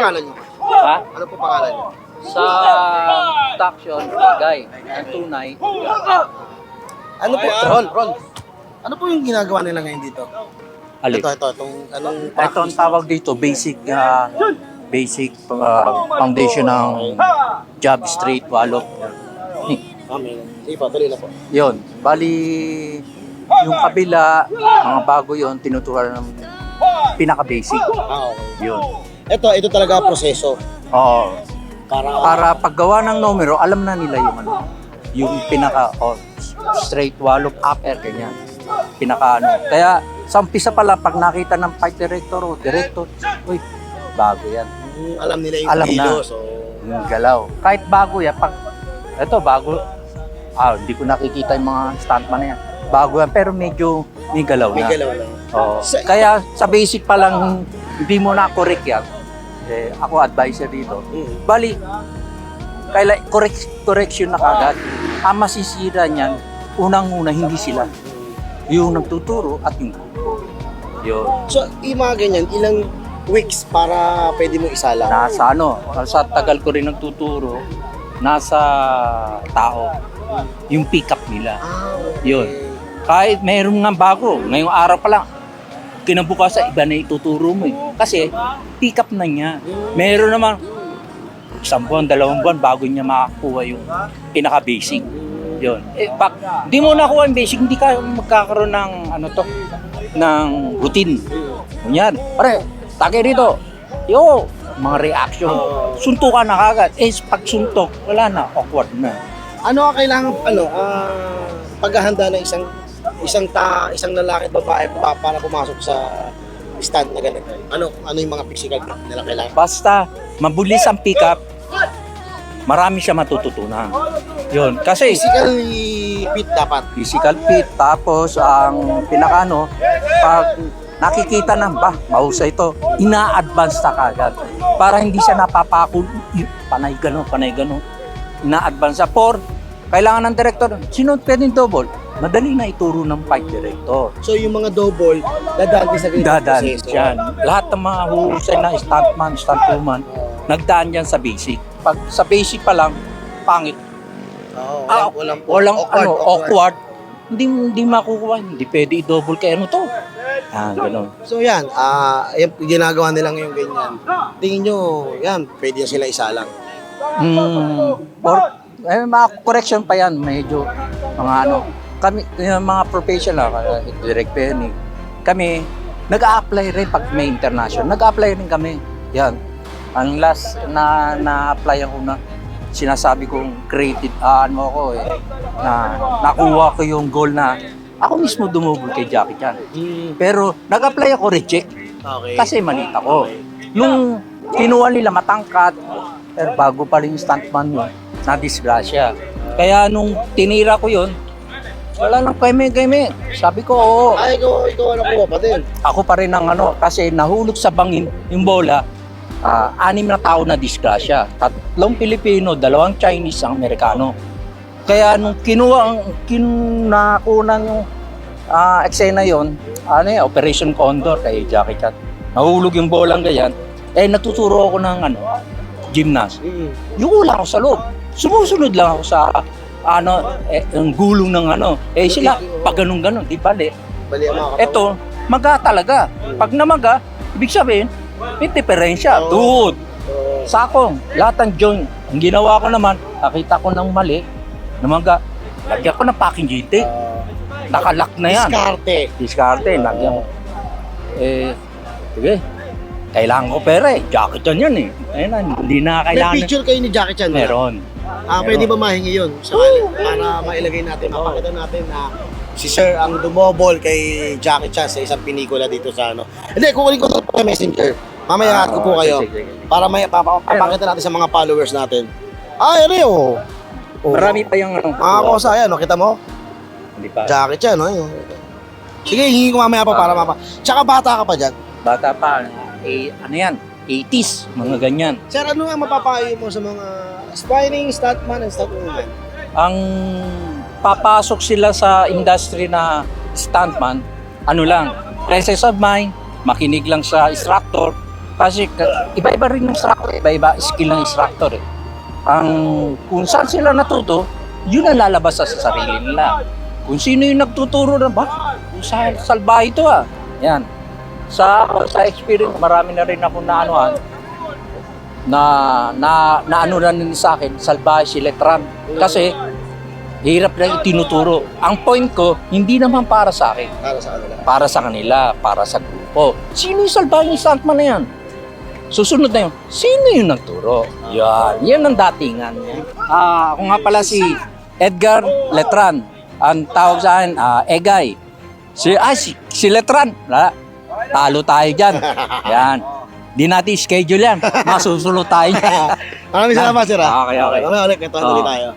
pangalan niyo? Ha? Ano po pangalan niyo? Sa taksyon, guy, ang tunay, Ano po? Ron, Ron. Ano po yung ginagawa nila ngayon dito? alik. Ito, ito, itong anong Ito ang tawag dito, basic ah, basic ah, foundation ng job street walop. Amen. Sige po, tuloy na po. Yun, bali yung kabila, mga bago yon tinuturuan ng pinaka-basic. Ah, okay. Yun. Ito, ito talaga ang proseso. Oo. Para, Para paggawa ng numero, alam na nila yung ano, yung pinaka oh, straight wallop upper ganyan. Pinaka ano. Kaya sa umpisa pa lang pag nakita ng fight director o director, uy, bago yan. mm, alam nila yung Alam na. So, Yung galaw. Kahit bago yan, pag ito bago, ah, hindi ko nakikita yung mga stuntman na yan. Bago yan, pero medyo may galaw may na. galaw lang. Oo. Sa- Kaya sa basic pa lang, hindi mo na correct yan. Eh, ako advisor dito. Mm. Bali, kaila, correct, correction na kagad. Ang masisira niyan, unang-una hindi sila. Yung nagtuturo at yung. Yun. So, yung mga ganyan, ilang weeks para pwede mo isala? Nasa ano, sa tagal ko rin nagtuturo, nasa tao. Yung pick up nila. Ah, okay. Yun. Kahit mayroon nga bago, ngayong araw pa lang, kinabukasan iba na ituturo mo eh. Kasi pick up na niya. Meron naman isang buwan, dalawang buwan bago niya makakuha yung pinaka-basic. Yun. Eh, pag di mo nakuha yung basic, hindi ka magkakaroon ng ano to, ng routine. Kunyan, pare, tagay rito. Yo, mga reaction. Suntukan na kagad. Eh, pag suntok, wala na, awkward na. Ano ang kailangan ano ah, paghahanda ng isang isang ta isang lalaki at babae pa, para pumasok sa stand na ganito? Ano ano yung mga physical nila kailangan? Basta mabulis ang pick up, marami siya matututunan. Yun. Kasi Physically fit dapat. physical fit, tapos ang pinakano, pag nakikita na, ba, mahusay ito, ina-advance na kagad. Para hindi siya napapakul, panay gano, panay gano. Ina-advance for, kailangan ng director, sino pwedeng double? Madali na ituro ng fight director. So yung mga double, dadaan din sa ganitong Dadaan dyan. Lahat ng mga husay na stuntman, stuntwoman, nagdaan dyan sa basic. Pag sa basic pa lang, pangit. Oo, Ah, walang, Walang ano, awkward. Hindi, hindi makukuha. Hindi pwede i-double kay ano to. Ah, ganun. So yan, ah yan, ginagawa nila ngayon ganyan. Tingin nyo, yan, pwede sila isalang. Hmm, or, eh, mga correction pa yan, medyo, mga ano, kami, yung mga professional, uh, direct penny, kami, nag-a-apply rin pag may international, nag-a-apply rin kami, yan. Ang last na na-apply ako na, sinasabi kong created, ah, ano ako eh, na nakuha ko yung goal na, ako mismo dumubol kay Jackie Chan. Pero nag-apply ako reject Okay. kasi maliit ako. Nung kinuha nila matangkat, pero bago pa rin yung stuntman yun, na-disgrasya. Kaya nung tinira ko yun, wala keme keme. Sabi ko, oo. Ay, ikaw, ikaw ano po pa din. Ako pa rin ang ano, kasi nahulog sa bangin yung bola, ah, anim na tao na disgrasya. Tatlong Pilipino, dalawang Chinese, ang Amerikano. Kaya nung kinuha, ang kinunakunan yung ah, eksena yon ano yan, Operation Condor kay Jackie Chan. Nahulog yung bolang ganyan. Eh, natuturo ako ng ano, gymnast. Mm. Yung wala ako sa loob. Sumusunod lang ako sa ano, eh, ang gulong ng ano. Eh sila, pag ganun-ganun, di bali. Bali ang mga. Ito, maga talaga. Pag namaga, ibig sabihin, may diferensya. Dude, sakong, lahat ng joint. Ang ginawa ko naman, nakita ko ng mali, namaga, lagyan ko ng packing GT. ah, Nakalock na yan. Diskarte. Diskarte, lagyan ko. Eh, sige. Kailangan ko pera eh. Jacket yan yan eh. Ayun na, hindi na May kailangan. picture kayo ni Jackie Chan. Meron. Ah, pwede ba mahingi yun? Sakali, para mailagay natin, mapakita natin na si Sir ang dumobol kay Jackie Chan sa isang pinikula dito sa ano. Hindi, kukunin ko ito sa messenger. Mamaya ko po Ah, kayo. sige, sige. Para may papakita natin sa mga followers natin. Ah, ano yun? Oh. Marami pa yung ano. Mga kosa, yan, oh, kita mo? Hindi pa. Jackie Chan, oh. yun. Sige, hingi ko mamaya pa para mapa. Tsaka bata ka pa dyan. Bata pa. Eh, ano yan? 80s. Mga ganyan. Sir, ano nga mapapayo mo sa mga aspiring stuntman and stuntwoman? Ang papasok sila sa industry na stuntman, ano lang, presence of mind, makinig lang sa instructor, Kasi ka- iba-iba rin ng instructor, iba-iba skill ng instructor eh. Ang kung saan sila natuto, yun ang lalabas sa sarili nila. Kung sino yung nagtuturo na ba, sa salbahe ito ah. Yan. Sa sa experience, marami na rin ako na anuhan na na na ano na rin sa akin, salbahe si Letran. Kasi hirap na itinuturo. Ang point ko, hindi naman para sa akin Para sa kanila. para sa kanila, para sa grupo. Sino yung salbahing stuntman na yan? Susunod na yun, sino yung nagturo? Yan, yan ang datingan. Ah, ako nga pala si Edgar Letran. Ang tawag sa akin, ah, Egay. Si, ah, si, si Letran. Talo tayo dyan. Yan. Di natin schedule yan. Masusunod tayo dyan. Maraming salamat, sir. ah. Okay, okay. Mamaya ulit, ito oh. ulit tayo.